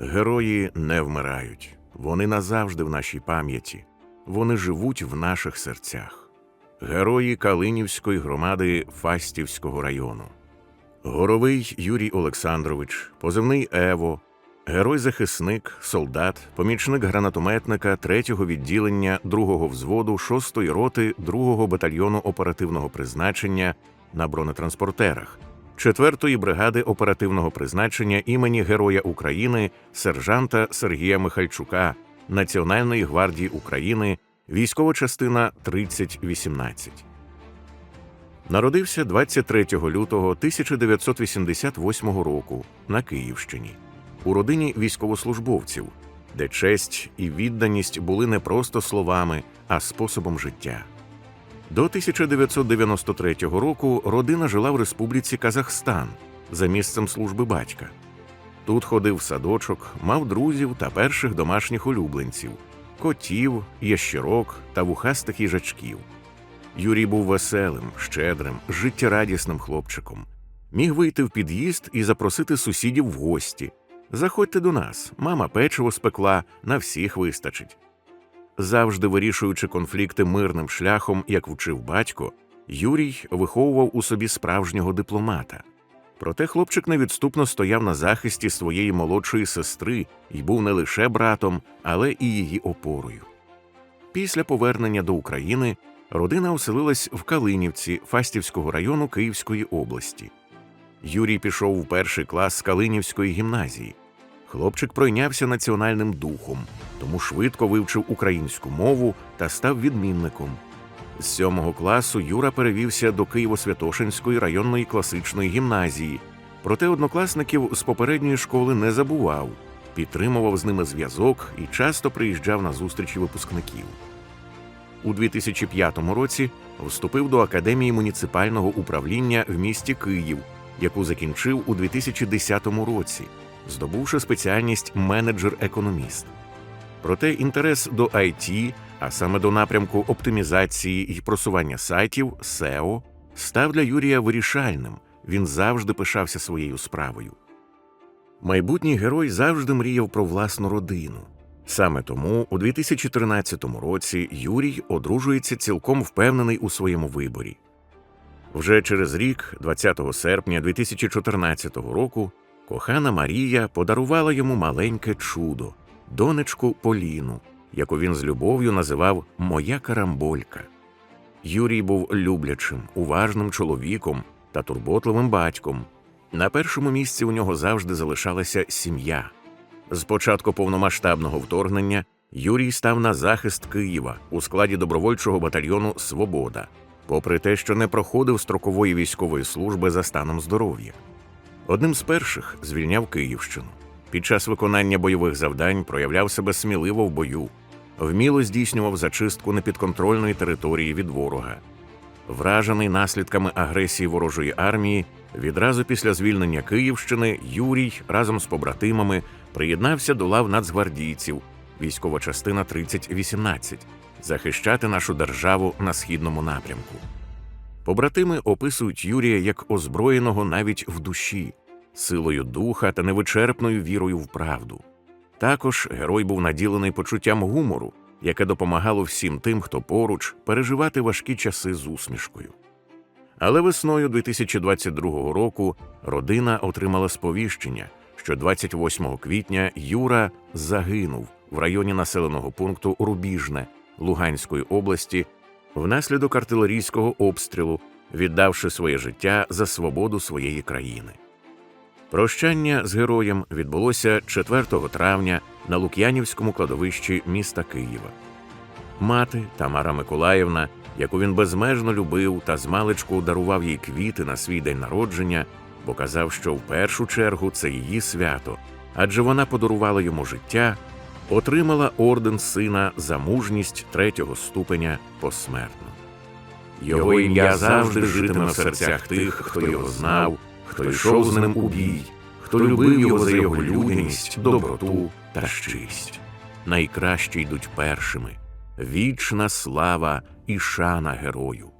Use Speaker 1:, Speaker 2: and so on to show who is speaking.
Speaker 1: Герої не вмирають, вони назавжди в нашій пам'яті, вони живуть в наших серцях. Герої Калинівської громади Фастівського району. Горовий Юрій Олександрович, позивний Ево, герой-захисник, солдат, помічник гранатометника 3-го відділення 2-го взводу 6-ї роти 2-го батальйону оперативного призначення на бронетранспортерах, 4-ї бригади оперативного призначення імені Героя України сержанта Сергія Михальчука Національної гвардії України, військова частина 3018. Народився 23 лютого 1988 року на Київщині у родині військовослужбовців, де честь і відданість були не просто словами, а способом життя. До 1993 року родина жила в Республіці Казахстан за місцем служби батька. Тут ходив в садочок, мав друзів та перших домашніх улюбленців котів, ящерок та вухастих їжачків. Юрій був веселим, щедрим, життєрадісним хлопчиком. Міг вийти в під'їзд і запросити сусідів в гості. Заходьте до нас, мама печиво спекла, на всіх вистачить. Завжди вирішуючи конфлікти мирним шляхом, як вчив батько, Юрій виховував у собі справжнього дипломата. Проте хлопчик невідступно стояв на захисті своєї молодшої сестри і був не лише братом, але і її опорою. Після повернення до України родина оселилась в Калинівці Фастівського району Київської області. Юрій пішов у перший клас Калинівської гімназії. Хлопчик пройнявся національним духом, тому швидко вивчив українську мову та став відмінником. З сьомого класу Юра перевівся до Києво-Святошинської районної класичної гімназії, проте однокласників з попередньої школи не забував, підтримував з ними зв'язок і часто приїжджав на зустрічі випускників. У 2005 році вступив до Академії муніципального управління в місті Київ, яку закінчив у 2010 році, здобувши спеціальність менеджер-економіст. Проте інтерес до IT, а саме до напрямку оптимізації і просування сайтів SEO, став для Юрія вирішальним. Він завжди пишався своєю справою. Майбутній герой завжди мріяв про власну родину. Саме тому у 2013 році Юрій одружується цілком впевнений у своєму виборі. Вже через рік, 20 серпня 2014 року, кохана Марія подарувала йому маленьке чудо, донечку Поліну, яку він з любов'ю називав Моя карамболька. Юрій був люблячим, уважним чоловіком та турботливим батьком. На першому місці у нього завжди залишалася сім'я. З початку повномасштабного вторгнення Юрій став на захист Києва у складі добровольчого батальйону Свобода, попри те, що не проходив строкової військової служби за станом здоров'я. Одним з перших звільняв Київщину. Під час виконання бойових завдань проявляв себе сміливо в бою, вміло здійснював зачистку непідконтрольної території від ворога. Вражений наслідками агресії ворожої армії, відразу після звільнення Київщини Юрій разом з побратимами приєднався до лав нацгвардійців, військова частина 3018, захищати нашу державу на східному напрямку. Побратими описують Юрія як озброєного навіть в душі, силою духа та невичерпною вірою в правду. Також герой був наділений почуттям гумору, яке допомагало всім тим, хто поруч, переживати важкі часи з усмішкою. Але весною 2022 року родина отримала сповіщення, що 28 квітня Юра загинув в районі населеного пункту Рубіжне Луганської області внаслідок артилерійського обстрілу, віддавши своє життя за свободу своєї країни. Прощання з героєм відбулося 4 травня на Лук'янівському кладовищі міста Києва. Мати Тамара Миколаївна, яку він безмежно любив та змалечку дарував їй квіти на свій день народження, бо казав, що в першу чергу це її свято, адже вона подарувала йому життя, отримала орден сина за мужність третього ступеня посмертно. Його ім'я завжди житиме в серцях тих, хто його знав, хто йшов з ним у бій, хто любив його за його людяність, доброту та щирість. Найкращі йдуть першими. Вічна слава і шана герою.